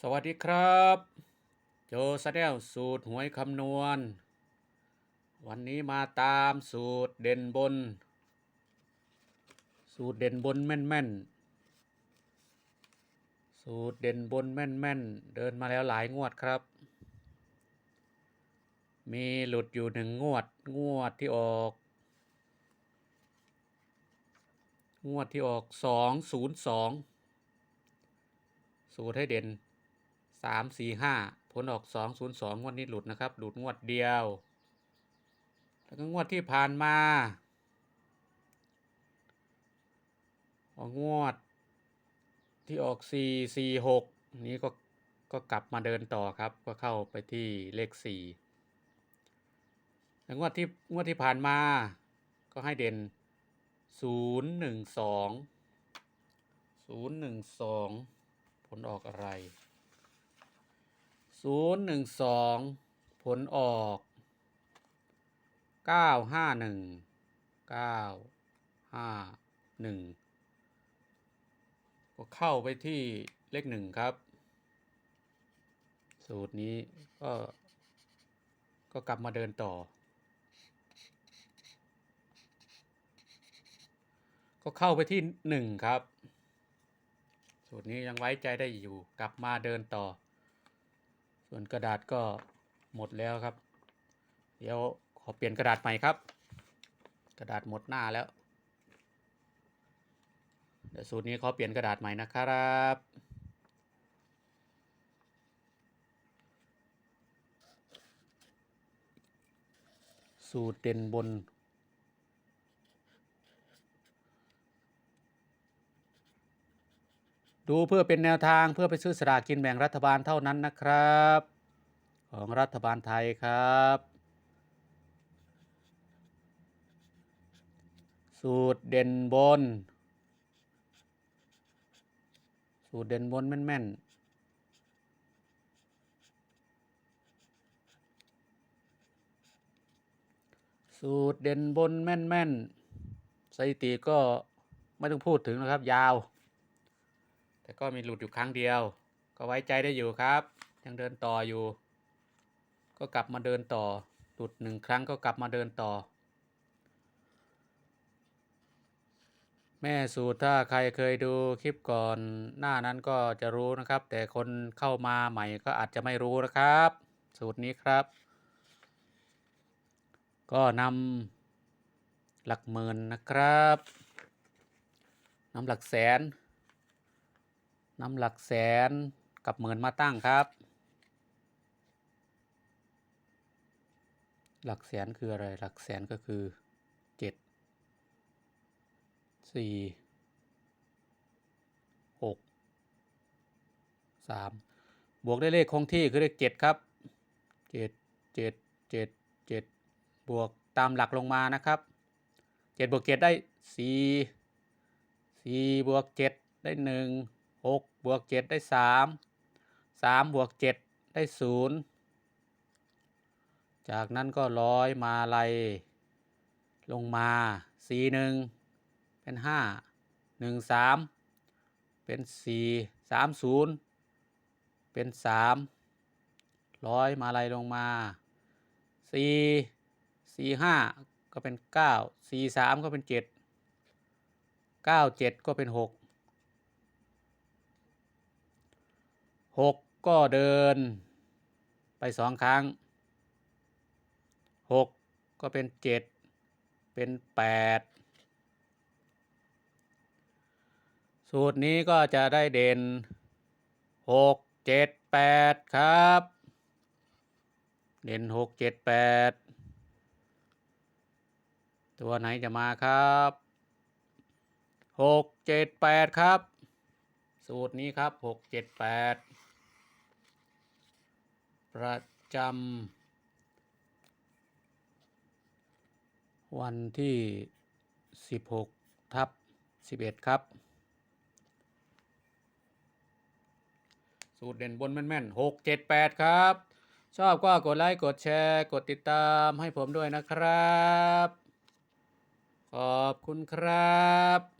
สวัสดีครับ โจสแนลสูตรหวยคำนวณ วันนี้มาตามสูตรเด่นบน สูตรเด่นบนแม่นแม่นสูตรเด่นบนแม่นแม่นเดินมาแล้วหลายงวดครับ มีหลุดอยู่หนึ่งงวดงวดที่ออก งวดที่ออกสองศูนย์สองสูตรให้เด่น สามสี่ห้าผลออกสองศูนย์สองงวดนี้หลุดนะครับ หลุดงวดเดียว แล้วก็งวดที่ผ่านมาออกงวด ที่ออกสี่สี่หกนี้ก็ก็กลับมาเดินต่อครับ ก็เข้าไปที่เลขสี่แล้วงวดที่งวดที่ผ่านมา ก็ให้เด่นศูนย์หนึ่งสองศูนย์หนึ่งสองผลออกอะไร ศูนย์หนึ่งสองผลออกเก้าห้าหนึ่งเก้าห้าหนึ่งก็เข้าไปที่เลขหนึ่งครับ สูตรนี้ก็ก็กลับมาเดินต่อ ก็เข้าไปที่หนึ่งครับ สูตรนี้ยังไว้ใจได้อยู่ กลับมาเดินต่อ ส่วนกระดาษก็หมดแล้วครับ เดี๋ยวขอเปลี่ยนกระดาษใหม่ครับ กระดาษหมดหน้าแล้วเดี๋ยวสูตรนี้ขอเปลี่ยนกระดาษใหม่นะครับสูตรเด่นบน ดูเพื่อเป็นแนวทางเพื่อไปซื้อสลากกินแบ่งรัฐบาลเท่านั้นนะครับ ของรัฐบาลไทยครับ สูตรเด่นบน สูตรเด่นบนแม่นๆสูตรเด่นบนแม่นๆสถิติก็ไม่ต้องพูดถึงนะครับ ยาว แต่ก็มีหลุดอยู่ครั้งเดียว ก็ไว้ใจได้อยู่ครับ ยังเดินต่ออยู่ ก็กลับมาเดินต่อ หลุดหนึ่งครั้งก็กลับมาเดินต่อ แม่สูตรถ้าใครเคยดูคลิปก่อนหน้านั้นก็จะรู้นะครับ แต่คนเข้ามาใหม่ก็อาจจะไม่รู้นะครับ สูตรนี้ครับ ก็นำหลักหมื่นนะครับนำหลักแสน นำหลักแสนกับหมื่นมาตั้งครับ หลักแสนคืออะไร หลักแสนก็คือเจ็ดสี่หกสามบวกได้เลขคงที่คือเลขเจ็ดครับเจ็ดเจ็ดเจ็ดเจ็ดบวกตามหลักลงมานะครับเจ็ดบวกเจ็ดได้สี่สี่บวกเจ็ดได้หนึ่ง 6บวก7ได้ 3 3บวก7ได้ 0 จากนั้นก็ร้อยมาลัยลงมา 4 1 เป็น 5 1 3 เป็น 4 3 0 เป็น 3 ร้อยมาลัยลงมา 4 4 5 ก็เป็น 9 4 3 ก็เป็น 7 9 7 ก็เป็น 6 หกก็เดิน ไปสองครั้งหกก็เป็นเจ็ดเป็นแปดสูตรนี้ก็จะได้เด่นหกเจ็ดแปดครับ เด่นหกเจ็ดแปดตัวไหนจะมาครับหกเจ็ดแปดครับ สูตรนี้ครับหกเจ็ดแปด ประจำวันที่สิบหกทับสิบเอ็ดครับ สูตรเด่นบนแม่นๆหกเจ็ดแปดครับ ชอบก็กดไลค์ กดแชร์ กดติดตามให้ผมด้วยนะครับ ขอบคุณครับ